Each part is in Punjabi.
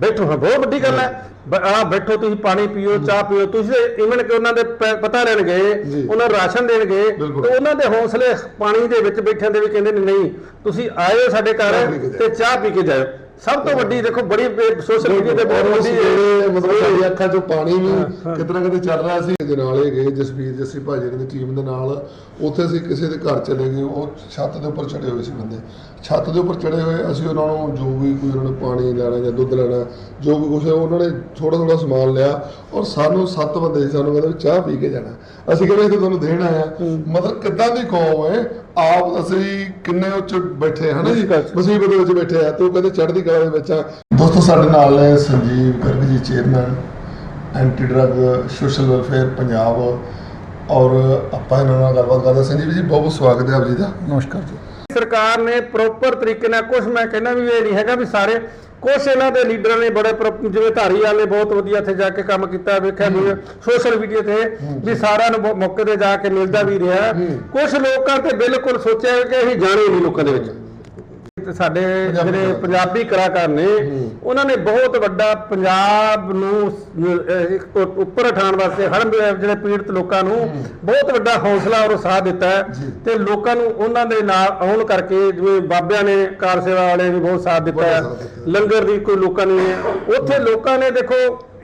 ਬੈਠੋ ਹਾਂ ਬਹੁਤ ਵੱਡੀ ਗੱਲ ਹੈ। ਆ ਬੈਠੋ ਤੁਸੀਂ ਪਾਣੀ ਪੀਓ ਚਾਹ ਪੀਓ ਤੁਸੀਂ ਇਵਨ ਕਿ ਉਹਨਾਂ ਦੇ ਪਤਾ ਲੈਣ ਗਏ। ਉਹਨਾਂ ਰਾਸ਼ਨ ਦੇਣ ਗਏ। ਤੇ ਉਹਨਾਂ ਦੇ ਹੌਸਲੇ ਪਾਣੀ ਦੇ ਵਿੱਚ ਬੈਠਿਆਂ ਦੇ ਵੀ ਕਹਿੰਦੇ ਨੇ ਨਹੀਂ ਤੁਸੀਂ ਆਇਓ ਸਾਡੇ ਘਰ ਤੇ ਚਾਹ ਪੀ ਕੇ ਜਾਓ ਸਭ ਤੋਂ ਵੱਡੀ ਦੇਖੋ ਬੜੀ ਸੋਸ਼ਲ ਮੀਡੀਆ ਤੇ ਬਹੁਤ ਵੱਡੀ ਮਤਲਬ ਸਾਡੀ ਅੱਖਾਂ 'ਚੋਂ ਪਾਣੀ ਵੀ ਕਿਤਨਾ ਕਿਤੇ ਚੱਲ ਰਿਹਾ ਸੀ ਦੇ ਨਾਲ ਗਏ ਜਸਵੀਰ ਜੱਸੀ ਭਾਜੀ ਦੀ ਟੀਮ ਦੇ ਨਾਲ ਉੱਥੇ ਅਸੀਂ ਕਿਸੇ ਦੇ ਘਰ ਚਲੇ ਗਏ ਉਹ ਛੱਤ ਦੇ ਉੱਪਰ ਚੜੇ ਹੋਏ ਸੀ ਬੰਦੇ। ਛੱਤ ਦੇ ਉੱਪਰ ਚੜੇ ਹੋਏ ਅਸੀਂ ਉਹਨਾਂ ਨੂੰ ਜੋ ਵੀ ਕੋਈ ਉਹਨਾਂ ਨੇ ਪਾਣੀ ਲੈਣਾ ਜਾਂ ਦੁੱਧ ਲੈਣਾ ਜੋ ਵੀ ਹੈ ਉਹਨਾਂ ਨੇ ਥੋੜਾ ਥੋੜਾ ਸਮਾਨ ਲਿਆ ਔਰ ਸਾਨੂੰ ਸੱਤ ਬੰਦੇ ਸਾਨੂੰ ਕਹਿੰਦੇ ਚਾਹ ਪੀ ਕੇ ਜਾਣਾ। ਅਸੀਂ ਕਹਿੰਦੇ ਇਹ ਤਾਂ ਤੁਹਾਨੂੰ ਦੇਣ ਆਇਆ। ਮਤਲਬ ਕਿੱਦਾਂ ਦੀ ਕੌਮ ਹੈ? ਆਪ ਅਸੀਂ ਕਿੰਨੇ ਉੱਚ ਬੈਠੇ ਹਨ ਜੀ? ਮੁਸੀਬਤ। ਮੁਸੀਬਤ ਵਿੱਚ ਬੈਠੇ ਆ ਤੇ ਉਹ ਕਹਿੰਦੇ ਚੜ੍ਹਦੀ ਕਲਾ ਦੇ ਵਿੱਚ ਆ। ਦੋਸਤੋ ਸਾਡੇ ਨਾਲ ਨੇ Sanjeev Garg ji chairman anti drug social welfare Punjab ਔਰ ਆਪਾਂ ਇਹਨਾਂ ਨਾਲ ਗੱਲਬਾਤ ਕਰਦੇ। ਸੰਜੀਵ ਜੀ ਬਹੁਤ ਬਹੁਤ ਸਵਾਗਤ ਹੈ ਆਪ ਜੀ ਦਾ। ਨਮਸਕਾਰ ਜੀ। ਸਰਕਾਰ ਨੇ ਪ੍ਰੋਪਰ ਤਰੀਕੇ ਨਾਲ ਕੁਝ ਮੈਂ ਕਹਿੰਦਾ ਵੀ ਇਹ ਨਹੀਂ ਹੈਗਾ ਵੀ ਸਾਰੇ ਕੁਝ ਇਹਨਾਂ ਦੇ ਲੀਡਰਾਂ ਨੇ ਬੜੇ ਜਿਵੇਂ ਧਾਰੀਵਾਲ ਨੇ ਬਹੁਤ ਵਧੀਆ ਇੱਥੇ ਜਾ ਕੇ ਕੰਮ ਕੀਤਾ ਵੇਖਿਆ ਵੀ ਸੋਸ਼ਲ ਮੀਡੀਆ ਤੇ ਵੀ ਸਾਰਿਆਂ ਨੂੰ ਮੌਕੇ ਤੇ ਜਾ ਕੇ ਮਿਲਦਾ ਵੀ ਰਿਹਾ। ਕੁਝ ਲੋਕਾਂ ਤੇ ਬਿਲਕੁਲ ਸੋਚਿਆ ਕਿ ਅਸੀਂ ਜਾਣੇ ਨਹੀਂ ਲੋਕਾਂ ਦੇ ਵਿੱਚ। ਤੇ ਸਾਡੇ ਜਿਹੜੇ ਪੰਜਾਬੀ ਕਲਾਕਾਰ ਨੇ ਉਹਨਾਂ ਨੇ ਬਹੁਤ ਵੱਡਾ ਪੰਜਾਬ ਨੂੰ ਉੱਪਰ ਉਠਾਉਣ ਵਾਸਤੇ ਹਰ ਜਿਹੜੇ ਪੀੜਤ ਲੋਕਾਂ ਨੂੰ ਬਹੁਤ ਵੱਡਾ ਹੌਸਲਾ ਔਰ ਸਾਥ ਦਿੱਤਾ ਤੇ ਲੋਕਾਂ ਨੂੰ ਉਹਨਾਂ ਦੇ ਨਾਲ ਆਉਣ ਕਰਕੇ ਜਿਵੇਂ ਬਾਬਿਆਂ ਨੇ ਕਾਰ ਸੇਵਾ ਨੇ ਦਿੱਤਾ ਹੈ। ਬਹੁਤ ਸਾਥ ਦਿੱਤਾ। ਲੰਗਰ ਦੀ ਕੋਈ ਲੋਕਾਂ ਨੇ ਉੱਥੇ ਲੋਕਾਂ ਨੇ ਦੇਖੋ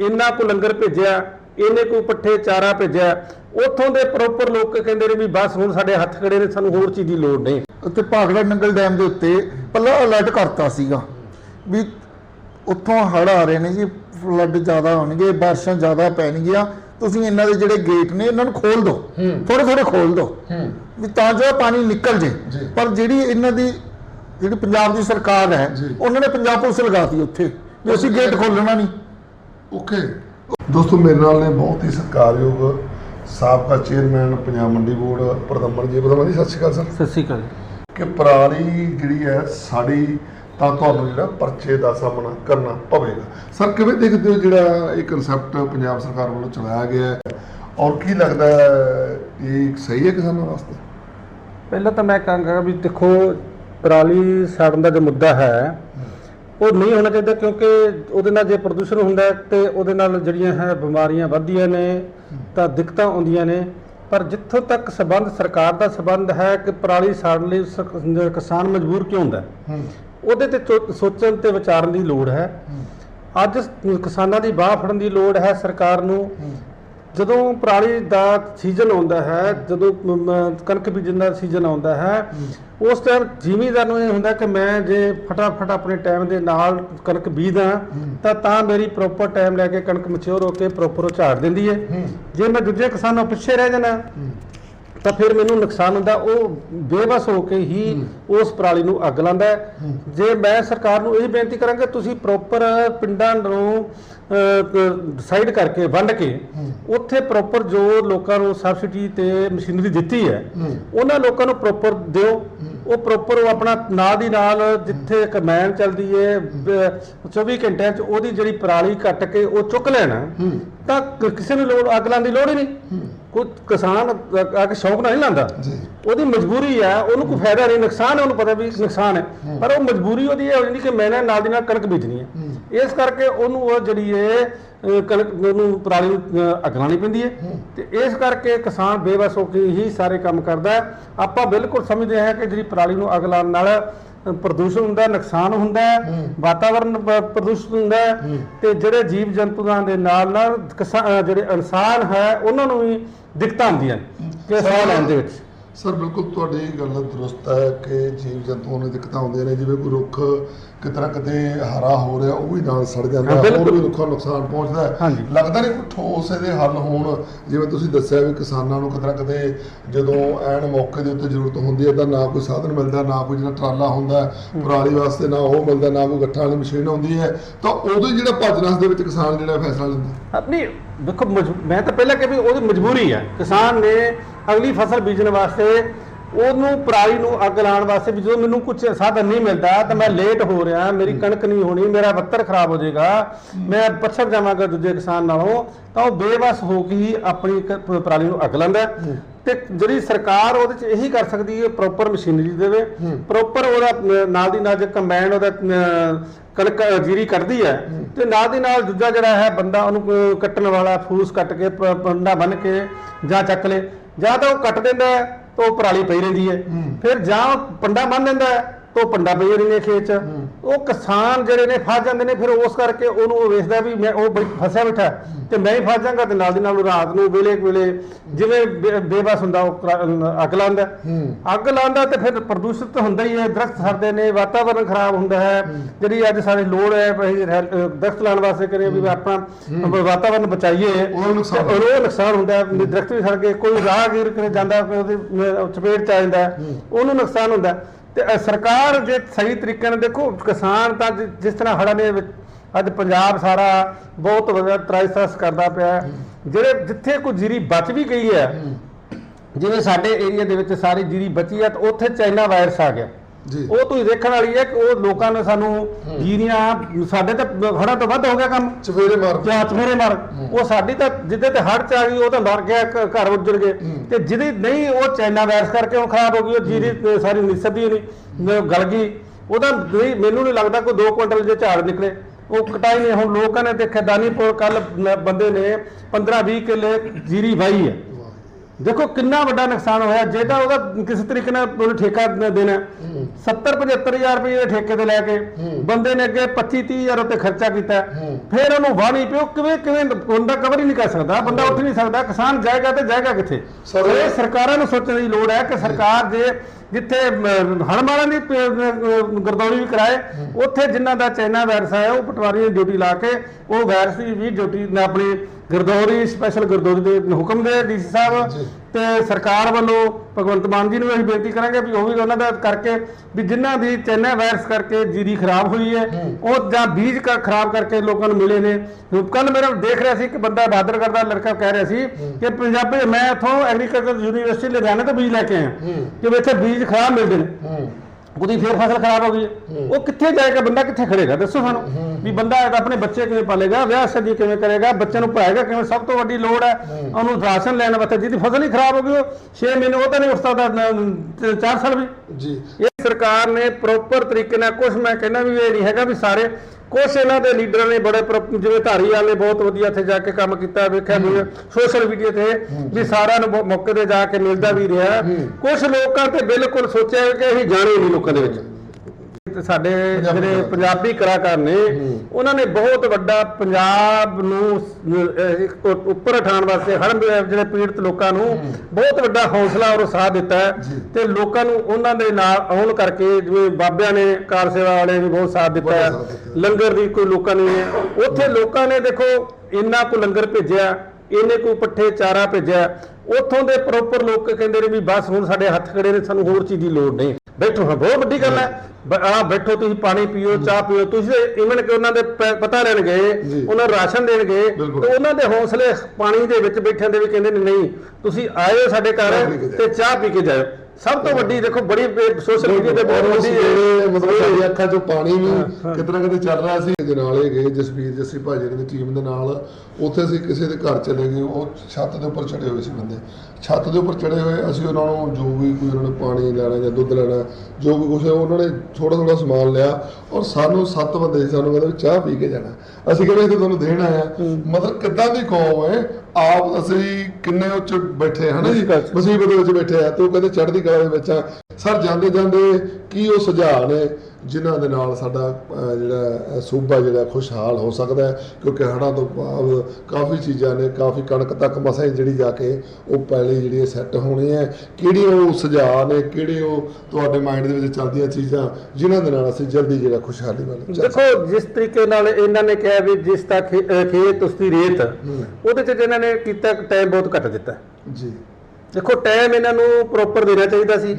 ਇੰਨਾ ਕੋ ਲੰਗਰ ਭੇਜਿਆ ਇਹਨੇ ਕੋਈ ਪੱਠੇ ਚਾਰਾ ਭੇਜਿਆ ਉੱਥੋਂ ਦੇ ਪ੍ਰੋਪਰ ਲੋਕ ਕਹਿੰਦੇ ਨੇ ਵੀ ਬਸ ਹੁਣ ਸਾਡੇ ਹੱਥ ਖੜੇ ਨੇ ਸਾਨੂੰ ਹੋਰ ਚੀਜ਼ ਦੀ ਲੋੜ ਨਹੀਂ। ਉੱਤੇ ਭਾਖੜਾ ਨੰਗਲ ਡੈਮ ਦੇ ਉੱਤੇ ਪਹਿਲਾਂ ਅਲਰਟ ਕਰਤਾ ਸੀਗਾ ਵੀ ਉੱਥੋਂ ਹੜ੍ਹ ਆ ਰਹੇ ਨੇ ਜੀ ਫਲੱਡ ਜ਼ਿਆਦਾ ਹੋਣਗੇ ਬਾਰਿਸ਼ਾਂ ਜ਼ਿਆਦਾ ਪੈਣਗੀਆਂ ਤੁਸੀਂ ਇਹਨਾਂ ਦੇ ਜਿਹੜੇ ਗੇਟ ਨੇ ਇਹਨਾਂ ਨੂੰ ਖੋਲ ਦਿਓ। ਥੋੜੇ ਥੋੜੇ ਖੋਲ ਦਿਓ। ਵੀ ਤਾਂ ਜੋ ਪਾਣੀ ਨਿਕਲ ਜੇ। ਪਰ ਜਿਹੜੀ ਇਹਨਾਂ ਦੀ ਜਿਹੜੀ ਪੰਜਾਬ ਦੀ ਸਰਕਾਰ ਹੈ। ਉਹਨਾਂ ਨੇ ਪੰਜਾਬ ਪੁਲਿਸ ਲਗਾਤੀ ਉੱਥੇ ਵੀ ਅਸੀਂ ਗੇਟ ਖੋਲਣਾ ਨਹੀਂ। ਓਕੇ। ਦੋਸਤੋ ਮੇਰੇ ਨਾਲ ਨੇ ਬਹੁਤ ਹੀ ਸਤਿਕਾਰਯੋਗ ਸਾਬਕਾ ਚੇਅਰਮੈਨ ਪੰਜਾਬ ਮੰਡੀ ਬੋਰਡ ਪ੍ਰਧਾਨ ਜੀ ਪ੍ਰਧਾਨ ਜੀ ਸਤਿ ਸ਼੍ਰੀ ਅਕਾਲ ਸਰ। ਸਤਿ ਸ਼੍ਰੀ ਅਕਾਲ। ਕਿ ਪਰਾਲੀ ਜਿਹੜੀ ਹੈ ਸਾਡੀ ਤਾਂ ਤੁਹਾਨੂੰ ਜਿਹੜਾ ਪਰਚੇ ਦਾ ਸਾਹਮਣਾ ਕਰਨਾ ਪਵੇਗਾ। ਸਰ ਕਿਵੇਂ ਦੇਖਦੇ ਹੋ ਜਿਹੜਾ ਇਹ ਕਨਸੈਪਟ ਪੰਜਾਬ ਸਰਕਾਰ ਵੱਲੋਂ ਚਲਾਇਆ ਗਿਆ ਹੈ? ਔਰ ਕੀ ਲੱਗਦਾ ਇਹ ਸਹੀ ਹੈ ਕਿਸਾਨਾਂ ਵਾਸਤੇ? ਪਹਿਲਾਂ ਤਾਂ ਮੈਂ ਕਹਾਂਗਾ ਵੀ ਦੇਖੋ ਪਰਾਲੀ ਸਾੜਨ ਦਾ ਜੋ ਮੁੱਦਾ ਹੈ ਉਹ ਨਹੀਂ ਹੋਣਾ ਚਾਹੀਦਾ ਕਿਉਂਕਿ ਉਹਦੇ ਨਾਲ ਜੇ ਪ੍ਰਦੂਸ਼ਣ ਹੁੰਦਾ ਤੇ ਉਹਦੇ ਨਾਲ ਜਿਹੜੀਆਂ ਹੈ ਬਿਮਾਰੀਆਂ ਵੱਧਦੀਆਂ ਨੇ ਤਾਂ ਦਿੱਕਤਾਂ ਆਉਂਦੀਆਂ ਨੇ। ਪਰ ਜਿੱਥੋਂ ਤੱਕ ਸਬੰਧ ਸਰਕਾਰ ਦਾ ਸਬੰਧ ਹੈ ਕਿ ਪਰਾਲੀ ਸਾੜਨ ਲਈ ਸ- ਕਿਸਾਨ ਮਜਬੂਰ ਕਿਉਂ ਹੁੰਦਾ ਹੈ? ਉਹਦੇ ਤੇ ਚੋ- ਸੋਚਣ ਤੇ ਵਿਚਾਰਨ ਦੀ ਲੋੜ ਹੈ। ਅੱਜ ਸ- ਕਿਸਾਨਾਂ ਦੀ ਬਾਹ ਫੜਨ ਦੀ ਲੋੜ ਹੈ ਸਰਕਾਰ ਨੂੰ। ਜਦੋਂ ਪਰਾਲੀ ਦਾ ਸੀਜ਼ਨ ਆਉਂਦਾ ਹੈ ਜਦੋਂ ਮ- ਮ- ਕਣਕ ਬੀਜਣ ਦਾ ਸੀਜ਼ਨ ਆਉਂਦਾ ਹੈ। ਉਸ ਟਾਈਮ ਜ਼ਿਮੀਦਾਰ ਨੂੰ ਇਹ ਹੁੰਦਾ ਕਿ ਮੈਂ ਜੇ ਫਟਾਫਟ ਆਪਣੇ ਟਾਈਮ ਦੇ ਨਾਲ ਕਣਕ ਬੀਜਦਾ ਤਾਂ ਤਾਂ ਮੇਰੀ ਪ੍ਰੋਪਰ ਟਾਈਮ ਲੈ ਕੇ ਕਣਕ ਮਚਿਓਰ ਹੋ ਕੇ ਪ੍ਰੋਪਰ ਉਹ ਝਾੜ ਦਿੰਦੀ ਹੈ। ਜੇ ਮੈਂ ਦੂਜੇ ਕਿਸਾਨਾਂ ਪਿੱਛੇ ਰਹਿ ਜਾਣਾ ਤਾਂ ਫਿਰ ਮੈਨੂੰ ਨੁਕਸਾਨ ਹੁੰਦਾ ਉਹ ਬੇਬਸ ਹੋ ਕੇ ਹੀ ਉਸ ਪਰਾਲੀ ਨੂੰ ਅੱਗ ਲਾਉਂਦਾ ਜੇ ਮੈਂ ਸਰਕਾਰ ਨੂੰ ਇਹ ਬੇਨਤੀ ਕਰਾਂਗਾ ਤੁਸੀਂ ਪ੍ਰੋਪਰ ਪਿੰਡਾਂ ਨੂੰ ਡਿਸਾਈਡ ਕਰਕੇ ਵੰਡ ਕੇ ਉੱਥੇ ਪ੍ਰੋਪਰ ਜੋ ਲੋਕਾਂ ਨੂੰ ਸਬਸਿਡੀ ਤੇ ਮਸ਼ੀਨਰੀ ਦਿੱਤੀ ਹੈ ਉਹਨਾਂ ਲੋਕਾਂ ਨੂੰ ਪ੍ਰੋਪਰ ਦਿਓ। ਉਹ ਪ੍ਰੋਪਰ ਉਹ ਆਪਣਾ ਨਾਲ ਦੀ ਨਾਲ ਜਿੱਥੇ ਕਮੈਨ ਚੱਲਦੀ ਹੈ ਬ- 24 ਘੰਟਿਆਂ ਚ ਉਹਦੀ ਜਿਹੜੀ ਪਰਾਲੀ ਕੱਟ ਕੇ ਉਹ ਚੁੱਕ ਲੈਣਾ ਤਾਂ ਕ- ਕਿਸੇ ਨੂੰ ਲੋੜ ਅੱਗ ਲਾਉਣ ਦੀ ਲੋੜ ਹੀ ਨਹੀਂ। ਕੋਈ ਕਿਸਾਨ ਆ- ਆ ਕੇ ਸ਼ੌਕ ਨਾਲ ਨਹੀਂ ਲਾਂਦਾ ਜੀ। ਉਹਦੀ ਮਜਬੂਰੀ ਹੈ ਉਹਨੂੰ ਕੋਈ ਫਾਇਦਾ ਨਹੀਂ ਨੁਕਸਾਨ ਹੈ ਉਹਨੂੰ ਪਤਾ ਵੀ ਨੁਕਸਾਨ ਹੈ। ਪਰ ਉਹ ਮਜਬੂਰੀ ਉਹਦੀ ਇਹ ਹੋ ਜਾਂਦੀ ਕਿ ਮੈਂ ਨਾ ਨਾਲ ਦੀ ਨਾਲ ਕਣਕ ਬੀਜਣੀ ਹੈ। ਇਸ ਕਰਕੇ ਉਹਨੂੰ ਉਹ ਜਿਹੜੀ ਅਹ ਕਣਕ ਨੂੰ ਪਰਾਲੀ ਨੂੰ ਅਹ ਅੱਗ ਲਾਉਣੀ ਪੈਂਦੀ ਹੈ। ਤੇ ਇਸ ਕਰਕੇ ਕਿਸਾਨ ਬੇਵਸ ਹੋ ਕੇ ਹੀ ਸਾਰੇ ਕੰਮ ਕਰਦਾ ਹੈ। ਆਪਾਂ ਬਿਲਕੁਲ ਸਮਝਦੇ ਹਾਂ ਕਿ ਜਿਹੜੀ ਪਰਾਲੀ ਨੂੰ ਅੱਗ ਲਾਉਣ ਨਾਲ ਪ੍ਰਦੂਸ਼ਣ ਹੁੰਦਾ ਨੁਕਸਾਨ ਹੁੰਦਾ ਵਾਤਾਵਰਨ ਪ੍ਰਦੂਸ਼ਿਤ ਹੁੰਦਾ ਤੇ ਜਿਹੜੇ ਜੀਵ ਜੰਤੂਆਂ ਦੇ ਨਾਲ ਨਾਲ ਜਿਹੜੇ ਇਨਸਾਨ ਹੈ ਉਹਨਾਂ ਨੂੰ ਵੀ ਦਿੱਕਤਾਂ ਆਉਂਦੀਆਂ ਨੇ ਕਿ ਸਾਹ ਲੈਣ ਦੇ ਵਿੱਚ। ਸਰ ਬਿਲਕੁਲ ਤੁਹਾਡੀ ਗੱਲ ਦਰੁਸਤ ਹੈ ਕਿ ਜੀਵ ਜੰਤੂਆਂ ਨੂੰ ਦਿੱਕਤਾਂ ਆਉਂਦੀਆਂ ਨੇ ਜਿਵੇਂ ਕੋਈ ਰੁੱਖ ਕਿਤਨਾ ਕਿਤੇ ਹਰਾ ਹੋ ਰਿਹਾ ਉਹ ਵੀ ਨਾਲ ਸੜ ਜਾਂਦਾ ਹਾਂ, ਹੋਰ। ਵੀ ਰੁੱਖਾਂ ਨੁਕਸਾਨ ਪਹੁੰਚਦਾ। ਲੱਗਦਾ ਨਹੀਂ ਕੋਈ ਠੋਸ ਇਹਦੇ ਹੱਲ ਹੋਣ ਜਿਵੇਂ ਤੁਸੀਂ ਦੱਸਿਆ ਵੀ ਕਿਸਾਨਾਂ ਨੂੰ ਕਿਤਨਾ ਕਿਤੇ ਜਦੋਂ ਐਨ ਮੌਕੇ ਦੇ ਉੱਤੇ ਜ਼ਰੂਰਤ ਹੁੰਦੀ ਹੈ ਤਾਂ ਨਾ ਕੋਈ ਸਾਧਨ ਮਿਲਦਾ ਨਾ ਕੋਈ ਜਿਹੜਾ ਟਰਾਲਾ ਹੁੰਦਾ ਪਰਾਲੀ ਵਾਸਤੇ ਨਾ ਉਹ ਮਿਲਦਾ ਨਾ ਕੋਈ ਗੱਠਾਂ ਵਾਲੀ ਮਸ਼ੀਨ ਆਉਂਦੀ ਹੈ ਤਾਂ ਉਦੋਂ ਜਿਹੜਾ ਭੱਜ ਨਸ ਦੇ ਵਿੱਚ ਕਿਸਾਨ ਜਿਹੜਾ ਫੈਸਲਾ ਲੈਂਦਾ ਨਹੀਂ ਦੇਖੋ ਮੈਂ ਤਾਂ ਪਹਿਲਾਂ ਕਿ ਵੀ ਉਹਦੀ ਮਜਬੂਰੀ ਹੈ ਕਿਸਾਨ ਨੇ ਅਗਲੀ ਫਸਲ ਬੀਜਣ ਵਾਸਤੇ ਉਹਨੂੰ ਪਰਾਲੀ ਨੂੰ ਅੱਗ ਲਾਉਣ ਵਾਸਤੇ ਵੀ ਜਦੋਂ ਮੈਨੂੰ ਕੁਝ ਸਾਧਨ ਨਹੀਂ ਮਿਲਦਾ ਤਾਂ ਮੈਂ ਲੇਟ ਹੋ ਰਿਹਾ ਮੇਰੀ ਕਣਕ ਨਹੀਂ ਹੋਣੀ ਮੇਰਾ ਬੱਤਰ ਖਰਾਬ ਹੋ ਜਾਏਗਾ ਮੈਂ ਪਛੜ ਜਾਵਾਂਗਾ ਦੂਜੇ ਕਿਸਾਨ ਨਾਲੋਂ ਤਾਂ ਉਹ ਬੇਵਸ ਹੋ ਕੇ ਹੀ ਆਪਣੀ ਪਰਾਲੀ ਨੂੰ ਅੱਗ ਲਾਉਂਦਾ। ਤੇ ਜਿਹੜੀ ਸਰਕਾਰ ਉਹਦੇ ਚ ਇਹੀ ਕਰ ਸਕਦੀ ਹੈ ਪ੍ਰੋਪਰ ਮਸ਼ੀਨਰੀ ਦੇਵੇ। ਪ੍ਰੋਪਰ ਉਹਦਾ ਨਾਲ ਦੀ ਨਾਲ ਜੇ ਕੰਬਾਈਨ ਉਹਦਾ ਕਣਕ ਜੀਰੀ ਕੱਢਦੀ ਹੈ ਤੇ ਨਾਲ ਦੀ ਨਾਲ ਦੂਜਾ ਜਿਹੜਾ ਹੈ ਬੰਦਾ ਉਹਨੂੰ ਕੱਟਣ ਵਾਲਾ ਫੂਸ ਕੱਟ ਕੇ ਪੰਡਾ ਬੰਨ ਕੇ ਜਾਂ ਚੱਕ ਲੇ। ਜਾਂ ਤਾਂ ਉਹ ਕੱਟ ਦਿੰਦਾ ਹੈ ਤਾਂ ਉਹ ਪਰਾਲੀ ਪਈ ਰਹਿੰਦੀ ਹੈ। ਫਿਰ ਜਾਂ ਪੰਡਾ ਬੰਨ ਦਿੰਦਾ ਹੈ। ਤਾਂ ਉਹ ਪੰਡਾ ਪਈ ਰਹਿੰਦੇ ਖੇਤ 'ਚ। ਉਹ ਕਿਸਾਨ ਜਿਹੜੇ ਨੇ ਫਸ ਜਾਂਦੇ ਨੇ ਫਿਰ ਉਸ ਕਰਕੇ ਉਹਨੂੰ ਉਹ ਵੇਖਦਾ ਵੀ ਮੈਂ ਉਹ ਫਸਿਆ ਬੈਠਾ ਤੇ ਮੈਂ ਹੀ ਫਸ ਜਾਵਾਂਗਾ ਤੇ ਨਾਲ ਦੀ ਨਾਲ ਰਾਤ ਨੂੰ ਵੇਲੇ ਵੇਲੇ ਜਿਵੇਂ ਬੇਬਸ ਹੁੰਦਾ ਉਹ ਕਰਾ- ਅੱਗ ਲਾਉਂਦਾ ਅੱਗ ਲਾਉਂਦਾ ਤੇ ਫਿਰ ਪ੍ਰਦੂਸ਼ਿਤ ਹੁੰਦਾ ਹੀ ਹੈ ਦਰਖਤ ਸੜਦੇ ਨੇ ਵਾਤਾਵਰਣ ਖਰਾਬ ਹੁੰਦਾ ਹੈ। ਜਿਹੜੀ ਅੱਜ ਸਾਡੀ ਲੋੜ ਹੈ ਰਹਿ- ਦਰਖਤ ਲਾਉਣ ਵਾਸਤੇ ਕਰੀਏ ਵੀ ਆਪਣਾ ਵਾਤਾਵਰਣ ਬਚਾਈਏ ਉਹ ਨੁਕਸਾਨ ਹੁੰਦਾ ਦਰਖਤ ਵੀ ਸੜ ਗਏ ਕੋਈ ਰਾਹਗੀਰ ਕਿਤੇ ਜਾਂਦਾ ਉਹਦੀ ਚਪੇਟ ਚ ਆ ਜਾਂਦਾ ਉਹਨੂੰ ਨੁਕਸਾਨ ਹੁੰਦਾ। ਤੇ ਸਰਕਾਰ ਜੇ ਸਹੀ ਤਰੀਕੇ ਨਾਲ ਦੇਖੋ ਕਿਸਾਨ ਤਾਂ ਜਿਸ ਤਰ੍ਹਾਂ ਹੜ੍ਹਾਂ ਦੇ ਵਿੱਚ ਅੱਜ ਪੰਜਾਬ ਸਾਰਾ ਬਹੁਤ ਵਧੀਆ ਤਰਾਇਸਸ ਕਰਦਾ ਪਿਆ। ਜਿਹੜੇ ਜਿੱਥੇ ਕੋਈ ਜੀਰੀ ਬਚ ਵੀ ਗਈ ਹੈ ਜਿਵੇਂ ਸਾਡੇ ਏਰੀਆ ਦੇ ਵਿੱਚ ਸਾਰੀ ਜੀਰੀ ਬਚੀ ਹੈ ਤਾਂ ਉੱਥੇ ਚਾਈਨਾ ਵਾਇਰਸ ਆ ਗਿਆ ਉਹ ਤੁਸੀਂ ਦੇਖਣ ਵਾਲੀ ਹੈ ਕਿ ਉਹ ਲੋਕਾਂ ਨੇ ਸਾਨੂੰ ਜੀਰੀਆਂ ਸਾਡੇ ਤਾਂ ਹੜ੍ਹਾਂ ਤੋਂ ਵੱਧ ਹੋ ਗਿਆ ਕੰਮ। ਚਫੇਰੇ ਮਾਰ ਜਾਂਚ ਮੇਰੇ ਮਰ ਉਹ ਸਾਡੀ ਤਾਂ ਜਿੱਦੇ ਤੇ ਹੜ ਚ ਆ ਗਈ ਉਹ ਤਾਂ ਮਰ ਗਿਆ ਘਰ ਉੱਜੜ ਗਏ। ਤੇ ਜਿਹਦੀ ਨਹੀਂ ਉਹ ਚਾਈਨਾ ਵਾਇਰਸ ਕਰਕੇ ਉਹ ਖਰਾਬ ਹੋ ਗਈ ਉਹ ਜੀਰੀ ਸਾਰੀ ਨਿਸਰਦੀ ਨਹੀਂ ਮ- ਗਲ ਗਈ। ਉਹਦਾ ਨਹੀਂ ਮੈਨੂੰ ਨਹੀਂ ਲੱਗਦਾ ਕੋਈ 2 ਕੁਇੰਟਲ ਜੇ ਝਾੜ ਨਿਕਲੇ। ਉਹ ਕਟਾਈ ਨੇ ਹੁਣ ਲੋਕਾਂ ਨੇ ਦੇਖਿਆ ਦਾਨੀਪੁਰ ਕੱਲ ਬੰਦੇ ਨੇ 15 20 ਕਿੱਲੇ ਜੀਰੀ ਵਾਈ ਹੈ। ਦੇਖੋ ਕਿੰਨਾ ਵੱਡਾ ਨੁਕਸਾਨ ਹੋਇਆ ਜੇ ਤਾਂ ਉਹਦਾ ਕਿਸੇ ਤਰੀਕੇ ਨਾਲ ਉਹਨੂੰ ਠੇਕਾ ਦੇਣਾ 70 75000 ਰੁਪਏ ਦੇ ਠੇਕੇ ਤੇ ਲੈ ਕੇ ਬੰਦੇ ਨੇ ਅੱਗੇ 25 30000 ਉੱਤੇ ਖਰਚਾ ਕੀਤਾ ਫਿਰ ਉਹਨੂੰ ਵਾਹਣੀ ਪਿਓ ਕਿਵੇਂ ਕਿਵੇਂ ਬੰਦਾ ਕਵਰ ਹੀ ਨਹੀਂ ਕਰ ਸਕਦਾ ਬੰਦਾ ਉੱਠ ਨਹੀਂ ਸਕਦਾ ਕਿਸਾਨ ਜਾਏਗਾ ਤੇ ਜਾਏਗਾ ਕਿੱਥੇ? ਇਹ ਸਰਕਾਰਾਂ ਨੂੰ ਸੋਚਣ ਦੀ ਲੋੜ ਹੈ ਕਿ ਸਰਕਾਰ ਜੇ ਜਿੱਥੇ ਹੜਮਾਲਾਂ ਦੀ ਗਰਦੌਰੀ ਵੀ ਕਰਾਏ ਉੱਥੇ ਜਿਨ੍ਹਾਂ ਦਾ ਚਾਈਨਾ ਵਾਇਰਸ ਆਇਆ ਉਹ ਪਟਵਾਰੀ ਦੀ ਡਿਊਟੀ ਲਾ ਕੇ ਉਹ ਵਾਇਰਸ ਦੀ ਵੀ ਡਿਊਟੀ ਆਪਣੀ ਗਰਦੌਰੀ ਸਪੈਸ਼ਲ ਗਰਦੌਰੀ ਦੇ ਹੁਕਮ ਦੇ ਡੀਸੀ ਸਾਹਿਬ। ਤੇ ਸਰਕਾਰ ਵੱਲੋਂ ਭਗਵੰਤ ਮਾਨ ਜੀ ਨੂੰ ਅਸੀਂ ਬੇਨਤੀ ਕਰਾਂਗੇ ਵੀ ਉਹ ਵੀ ਉਹਨਾਂ ਦਾ ਕਰਕੇ ਵੀ ਜਿਨ੍ਹਾਂ ਦੀ ਚਾਈਨਾ ਵਾਇਰਸ ਕਰਕੇ ਜੀਰੀ ਖਰਾਬ ਹੋਈ ਹੈ ਉਹ ਜਾਂ ਬੀਜ ਕ- ਖਰਾਬ ਕਰਕੇ ਲੋਕਾਂ ਨੂੰ ਮਿਲੇ ਨੇ। ਕੱਲ ਮੇਰਾ ਦੇਖ ਰਿਹਾ ਸੀ ਕਿ ਬੰਦਾ ਬਾਦਰਗੜ ਦਾ ਲੜਕਾ ਕਹਿ ਰਿਹਾ ਸੀ ਕਿ ਪੰਜਾਬੀ ਮੈਂ ਇੱਥੋਂ ਐਗਰੀਕਲਚਰ ਯੂਨੀਵਰਸਿਟੀ ਲੁਧਿਆਣਾ ਤੋਂ ਬੀਜ ਲੈ ਕੇ ਆਇਆ ਕਿ ਇੱਥੇ ਬੀਜ ਖਰਾਬ ਮਿਲਦੇ ਨੇ। ਉਹਦੀ ਫੇਰ ਫਸਲ ਖਰਾਬ ਹੋ ਗਈ। ਉਹ ਕਿੱਥੇ ਜਾਏਗਾ? ਬੰਦਾ ਕਿੱਥੇ ਖੜੇਗਾ? ਦੱਸੋ ਸਾਨੂੰ। ਵੀ ਬੰਦਾ ਆਪਣੇ ਬੱਚੇ ਕਿਵੇਂ ਪਾਲੇਗਾ? ਵਿਆਹ ਸ਼ਾਦੀ ਕਿਵੇਂ ਕਰੇਗਾ? ਬੱਚੇ ਨੂੰ ਪੜਾਏਗਾ ਕਿਵੇਂ? ਸਭ ਤੋਂ ਵੱਡੀ ਲੋੜ ਹੈ ਉਹਨੂੰ ਰਾਸ਼ਨ ਲੈਣ ਵਾਸਤੇ। ਜਿਹਦੀ ਫਸਲ ਹੀ ਖਰਾਬ ਹੋ ਗਈ ਉਹ 6 ਮਹੀਨੇ ਉਹ ਤਾਂ ਨਹੀਂ ਉਸ ਦਾ 4 ਸਾਲ ਵੀ। ਜੀ। ਇਹ ਸਰਕਾਰ ਨੇ ਪ੍ਰੋਪਰ ਤਰੀਕੇ ਨਾਲ ਕੁਝ ਮੈਂ ਕਹਿੰਦਾ ਵੀ ਇਹ ਨਹੀਂ ਹੈਗਾ ਵੀ ਸਾਰੇ ਕੁਝ ਇਹਨਾਂ ਦੇ ਲੀਡਰਾਂ ਨੇ ਬੜੇ ਜਿਵੇਂ ਧਾਰੀਵਾਲ ਨੇ ਬਹੁਤ ਵਧੀਆ ਇੱਥੇ ਜਾ ਕੇ ਕੰਮ ਕੀਤਾ ਵੇਖਿਆ ਵੀ ਸੋਸ਼ਲ ਮੀਡੀਆ ਤੇ ਵੀ ਸਾਰਿਆਂ ਨੂੰ ਮੌਕੇ ਤੇ ਜਾ ਕੇ ਮਿਲਦਾ ਵੀ ਰਿਹਾ। ਕੁਝ ਲੋਕਾਂ ਤੇ ਬਿਲਕੁਲ ਸੋਚਿਆ ਕਿ ਅਸੀਂ ਜਾਣੇ ਨਹੀਂ ਲੋਕਾਂ ਦੇ ਵਿੱਚ। ਸਾਡੇ ਜਿਹੜੇ ਪੰਜਾਬੀ ਕਲਾਕਾਰ ਨੇ ਉਹਨਾਂ ਨੇ ਬਹੁਤ ਵੱਡਾ ਪੰਜਾਬ ਨੂੰ ਇੱਕ ਉੱਪਰ ਉਠਾਉਣ ਵਾਸਤੇ ਹਰ ਜਿਹੜੇ ਪੀੜਤ ਲੋਕਾਂ ਨੂੰ ਬਹੁਤ ਵੱਡਾ ਹੌਸਲਾ ਔਰ ਸਾਥ ਦਿੱਤਾ ਤੇ ਲੋਕਾਂ ਨੂੰ ਉਹਨਾਂ ਦੇ ਨਾਲ ਆਉਣ ਕਰਕੇ ਜਿਵੇਂ ਬਾਬਿਆਂ ਨੇ ਕਾਰ ਸੇਵਾ ਵਾਲੇ ਵੀ ਬਹੁਤ ਸਾਥ ਦਿੱਤਾ ਹੈ। ਬਹੁਤ ਸਾਥ ਦਿੱਤਾ। ਲੰਗਰ ਦੀ ਕੋਈ ਲੋਕਾਂ ਨੇ ਉੱਥੇ ਲੋਕਾਂ ਨੇ ਦੇਖੋ ਇੰਨਾ ਕੋ ਲੰਗਰ ਭੇਜਿਆ ਇਹਨੇ ਕੋਈ ਪੱਠੇ ਚਾਰਾ ਭੇਜਿਆ। ਉੱਥੋਂ ਦੇ ਪ੍ਰੋਪਰ ਲੋਕ ਕਹਿੰਦੇ ਨੇ ਵੀ ਬਸ ਹੁਣ ਸਾਡੇ ਹੱਥ ਖੜੇ ਨੇ ਸਾਨੂੰ ਹੋਰ ਚੀਜ਼ ਦੀ ਲੋੜ ਨਹੀਂ। ਬੈਠੋ ਹਾਂ ਬਹੁਤ ਵੱਡੀ ਗੱਲ ਹੈ। ਆ ਬੈਠੋ ਤੁਸੀਂ ਪਾਣੀ ਪੀਓ ਚਾਹ ਪੀਓ। ਤੁਸੀਂ ਇਵਨ ਕਿ ਉਹਨਾਂ ਦੇ ਪ- ਪਤਾ ਲੈਣ ਗਏ। ਉਹਨਾਂ ਨੂੰ ਰਾਸ਼ਨ ਦੇਣ ਗਏ ਬਿਲਕੁਲ। ਤੇ ਉਹਨਾਂ ਦੇ ਹੌਸਲੇ ਪਾਣੀ ਦੇ ਵਿੱਚ ਬੈਠਿਆਂ ਦੇ ਵੀ ਕਹਿੰਦੇ ਨੇ ਨਹੀਂ ਤੁਸੀਂ ਆਇਓ ਸਾਡੇ ਘਰ ਤੇ ਚਾਹ ਪੀ ਕੇ ਜਾਓ ਸਭ ਤੋਂ ਵੱਡੀ ਦੇਖੋ ਬੜੀ ਸੋਸ਼ਲ ਮੀਡੀਆ ਤੇ ਬਹੁਤ ਵੱਡੀ ਜਿਹੜੇ ਮਤਲਬ ਸਾਡੀ ਅੱਖਾਂ 'ਚੋਂ ਪਾਣੀ ਵੀ ਕਿਤਨਾ ਕਿਤੇ ਚੱਲ ਰਿਹਾ ਸੀ ਦੇ ਨਾਲ ਹੀ ਗਏ ਜਸਵੀਰ ਜੱਸੀ ਭਾਜੀ ਦੀ ਟੀਮ ਦੇ ਨਾਲ। ਉੱਥੇ ਅਸੀਂ ਕਿਸੇ ਦੇ ਘਰ ਚਲੇ ਗਏ ਉਹ ਛੱਤ ਦੇ ਉੱਪਰ ਚੜੇ ਹੋਏ ਸੀ ਬੰਦੇ। ਛੱਤ ਦੇ ਉੱਪਰ ਚੜੇ ਹੋਏ ਅਸੀਂ ਉਹਨਾਂ ਨੂੰ ਜੋ ਵੀ ਕੋਈ ਉਹਨਾਂ ਨੇ ਪਾਣੀ ਲੈਣਾ ਜਾਂ ਦੁੱਧ ਲੈਣਾ ਜੋ ਵੀ ਕੁਛ ਉਹਨਾਂ ਨੇ ਥੋੜਾ ਥੋੜਾ ਸਮਾਨ ਲਿਆ ਔਰ ਸਾਨੂੰ ਸੱਤ ਬੰਦੇ ਸੀ ਸਾਨੂੰ ਵੀ ਚਾਹ ਪੀ ਕੇ ਜਾਣਾ। ਅਸੀਂ ਕਹਿੰਦੇ ਤੁਹਾਨੂੰ ਦੇਣ ਆਇਆ ਮਤਲਬ ਕਿੱਦਾਂ ਦੀ ਕੌਮ ਹੈ ਆਪ ਅਸੀਂ ਕਿੰਨੇ ਉੱਚ ਬੈਠੇ ਹਨਾ ਜੀ। ਮੁਸੀਬਤ ਵਿੱਚ ਬੈਠੇ ਆ ਤੇ ਕਹਿੰਦੇ ਚੜ੍ਹਦੀ ਕਲਾ ਦੇ ਵਿੱਚ ਆ ਸਰ ਜਾਂਦੇ ਜਾਂਦੇ ਕੀ ਉਹ ਸੁਝਾਅ ਨੇ ਜਿਨ੍ਹਾਂ ਦੇ ਨਾਲ ਸਾਡਾ ਜਿਹੜਾ ਸੂਬਾ ਜਿਹੜਾ ਖੁਸ਼ਹਾਲ ਹੋ ਸਕਦਾ ਹੈ? ਕਿਉਂਕਿ ਹੜ੍ਹਾਂ ਤੋਂ ਬਾਅਦ ਕਾਫੀ ਚੀਜ਼ਾਂ ਨੇ ਕਾਫੀ ਕਣਕ ਤੱਕ ਮਸਾਂ ਜਿਹੜੀ ਜਾ ਕੇ ਉਹ ਪਹਿਲੇ ਜਿਹੜੀ ਸੈੱਟ ਹੋਣੀ ਹੈ। ਕਿਹੜੀ ਉਹ ਸੁਝਾਅ ਨੇ ਕਿਹੜੇ ਉਹ ਤੁਹਾਡੇ ਮਾਈਂਡ ਦੇ ਵਿੱਚ ਚੱਲਦੀਆਂ ਚੀਜ਼ਾਂ ਜਿਨ੍ਹਾਂ ਦੇ ਨਾਲ ਅਸੀਂ ਜਲਦੀ ਜਿਹੜਾ ਖੁਸ਼ਹਾਲੀ ਵੱਲ ਦੇਖੋ ਜਿਸ ਤਰੀਕੇ ਨਾਲ ਇਹਨਾਂ ਨੇ ਕਿਹਾ ਵੀ ਜਿਸ ਅਹ ਖੇਤ ਉਸ ਦੀ ਰੇਤ ਉਹਦੇ ਚ ਇਹਨਾਂ ਨੇ ਕੀਤਾ ਟਾਈਮ ਬਹੁਤ ਘੱਟ ਦਿੱਤਾ। ਜੀ। ਦੇਖੋ ਟਾਈਮ ਇਹਨਾਂ ਨੂੰ ਪ੍ਰੋਪਰ ਦੇਣਾ ਚਾਹੀਦਾ ਸੀ।